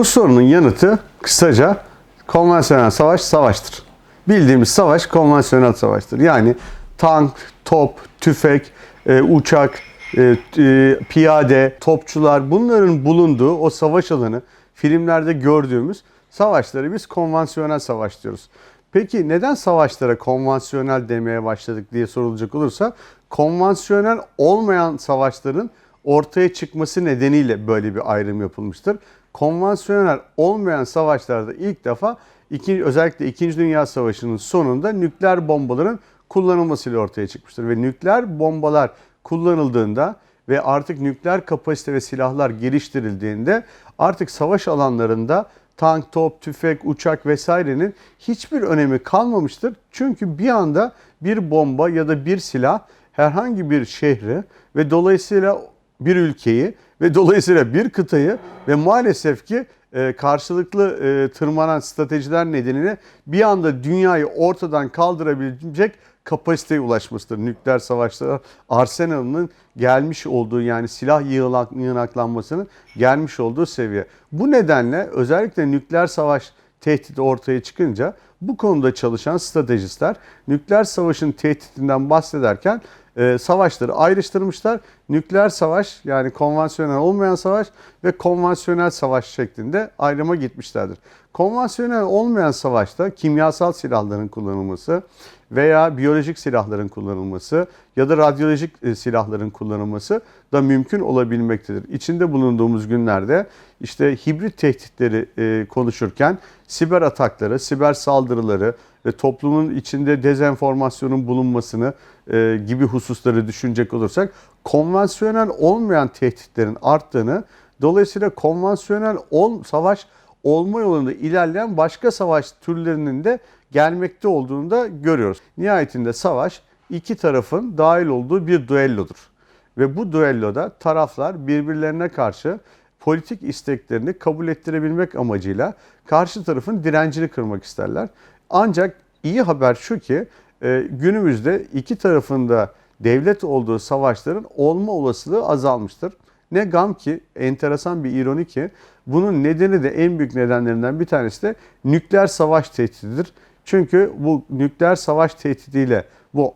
Bu sorunun yanıtı kısaca konvansiyonel savaş savaştır. Bildiğimiz savaş konvansiyonel savaştır. Yani tank, top, tüfek, e, uçak, e, e, piyade, topçular bunların bulunduğu o savaş alanı filmlerde gördüğümüz savaşları biz konvansiyonel savaş diyoruz. Peki neden savaşlara konvansiyonel demeye başladık diye sorulacak olursa konvansiyonel olmayan savaşların ortaya çıkması nedeniyle böyle bir ayrım yapılmıştır. Konvansiyonel olmayan savaşlarda ilk defa iki, özellikle 2. Dünya Savaşı'nın sonunda nükleer bombaların kullanılmasıyla ortaya çıkmıştır. Ve nükleer bombalar kullanıldığında ve artık nükleer kapasite ve silahlar geliştirildiğinde artık savaş alanlarında tank, top, tüfek, uçak vesairenin hiçbir önemi kalmamıştır. Çünkü bir anda bir bomba ya da bir silah herhangi bir şehri ve dolayısıyla bir ülkeyi ve dolayısıyla bir kıtayı ve maalesef ki e, karşılıklı e, tırmanan stratejiler nedeniyle bir anda dünyayı ortadan kaldırabilecek kapasiteye ulaşmasıdır. Nükleer savaşta arsenalının gelmiş olduğu yani silah yığınaklanmasının gelmiş olduğu seviye. Bu nedenle özellikle nükleer savaş tehdidi ortaya çıkınca bu konuda çalışan stratejistler nükleer savaşın tehditinden bahsederken e, savaşları ayrıştırmışlar. Nükleer savaş yani konvansiyonel olmayan savaş ve konvansiyonel savaş şeklinde ayrıma gitmişlerdir. Konvansiyonel olmayan savaşta kimyasal silahların kullanılması veya biyolojik silahların kullanılması ya da radyolojik e, silahların kullanılması da mümkün olabilmektedir. İçinde bulunduğumuz günlerde işte hibrit tehditleri e, konuşurken siber atakları, siber saldırıları ve toplumun içinde dezenformasyonun bulunmasını e, gibi hususları düşünecek olursak konvansiyonel olmayan tehditlerin arttığını dolayısıyla konvansiyonel ol, savaş olma yolunda ilerleyen başka savaş türlerinin de gelmekte olduğunu da görüyoruz. Nihayetinde savaş iki tarafın dahil olduğu bir düellodur. Ve bu düelloda taraflar birbirlerine karşı politik isteklerini kabul ettirebilmek amacıyla karşı tarafın direncini kırmak isterler. Ancak iyi haber şu ki e, günümüzde iki tarafında devlet olduğu savaşların olma olasılığı azalmıştır. Ne gam ki enteresan bir ironi ki bunun nedeni de en büyük nedenlerinden bir tanesi de nükleer savaş tehdididir. Çünkü bu nükleer savaş tehdidiyle bu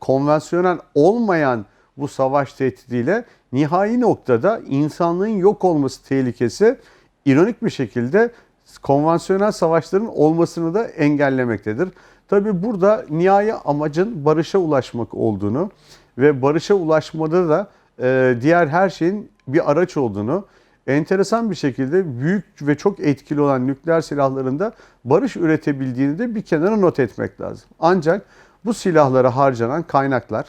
konvansiyonel olmayan bu savaş tehdidiyle nihai noktada insanlığın yok olması tehlikesi ironik bir şekilde konvansiyonel savaşların olmasını da engellemektedir. Tabi burada nihai amacın barışa ulaşmak olduğunu ve barışa ulaşmada da e, diğer her şeyin bir araç olduğunu enteresan bir şekilde büyük ve çok etkili olan nükleer silahlarında barış üretebildiğini de bir kenara not etmek lazım. Ancak bu silahlara harcanan kaynaklar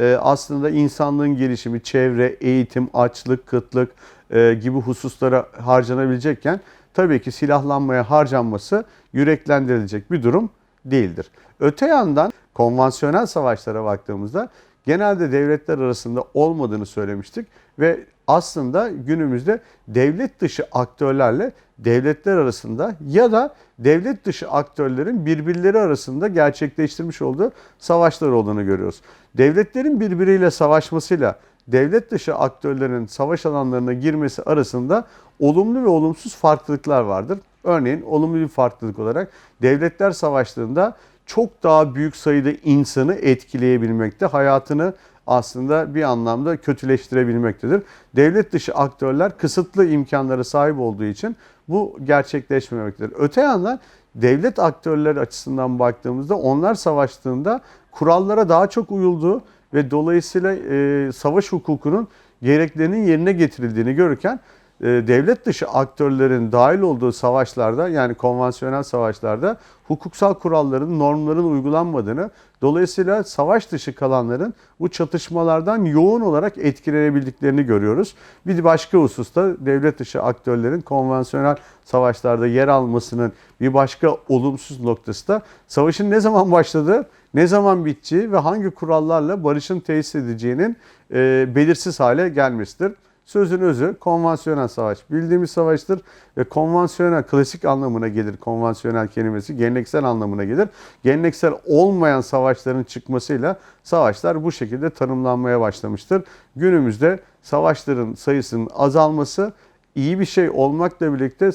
e, aslında insanlığın gelişimi, çevre, eğitim, açlık, kıtlık e, gibi hususlara harcanabilecekken tabii ki silahlanmaya harcanması yüreklendirilecek bir durum değildir. Öte yandan konvansiyonel savaşlara baktığımızda genelde devletler arasında olmadığını söylemiştik ve aslında günümüzde devlet dışı aktörlerle devletler arasında ya da devlet dışı aktörlerin birbirleri arasında gerçekleştirmiş olduğu savaşlar olduğunu görüyoruz. Devletlerin birbiriyle savaşmasıyla devlet dışı aktörlerin savaş alanlarına girmesi arasında olumlu ve olumsuz farklılıklar vardır. Örneğin olumlu bir farklılık olarak devletler savaştığında çok daha büyük sayıda insanı etkileyebilmekte, hayatını aslında bir anlamda kötüleştirebilmektedir. Devlet dışı aktörler kısıtlı imkanlara sahip olduğu için bu gerçekleşmemektedir. Öte yandan devlet aktörleri açısından baktığımızda onlar savaştığında kurallara daha çok uyulduğu ve dolayısıyla e, savaş hukukunun gereklerinin yerine getirildiğini görürken devlet dışı aktörlerin dahil olduğu savaşlarda yani konvansiyonel savaşlarda hukuksal kuralların, normların uygulanmadığını, dolayısıyla savaş dışı kalanların bu çatışmalardan yoğun olarak etkilenebildiklerini görüyoruz. Bir başka hususta devlet dışı aktörlerin konvansiyonel savaşlarda yer almasının bir başka olumsuz noktası da savaşın ne zaman başladığı, ne zaman biteceği ve hangi kurallarla barışın tesis edeceğinin e, belirsiz hale gelmesidir. Sözün özü konvansiyonel savaş bildiğimiz savaştır ve konvansiyonel klasik anlamına gelir konvansiyonel kelimesi geleneksel anlamına gelir. Geleneksel olmayan savaşların çıkmasıyla savaşlar bu şekilde tanımlanmaya başlamıştır. Günümüzde savaşların sayısının azalması iyi bir şey olmakla birlikte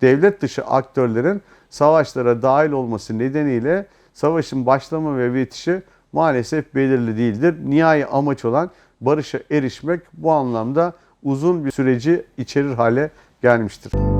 devlet dışı aktörlerin savaşlara dahil olması nedeniyle savaşın başlama ve bitişi maalesef belirli değildir. Nihai amaç olan barışa erişmek bu anlamda uzun bir süreci içerir hale gelmiştir.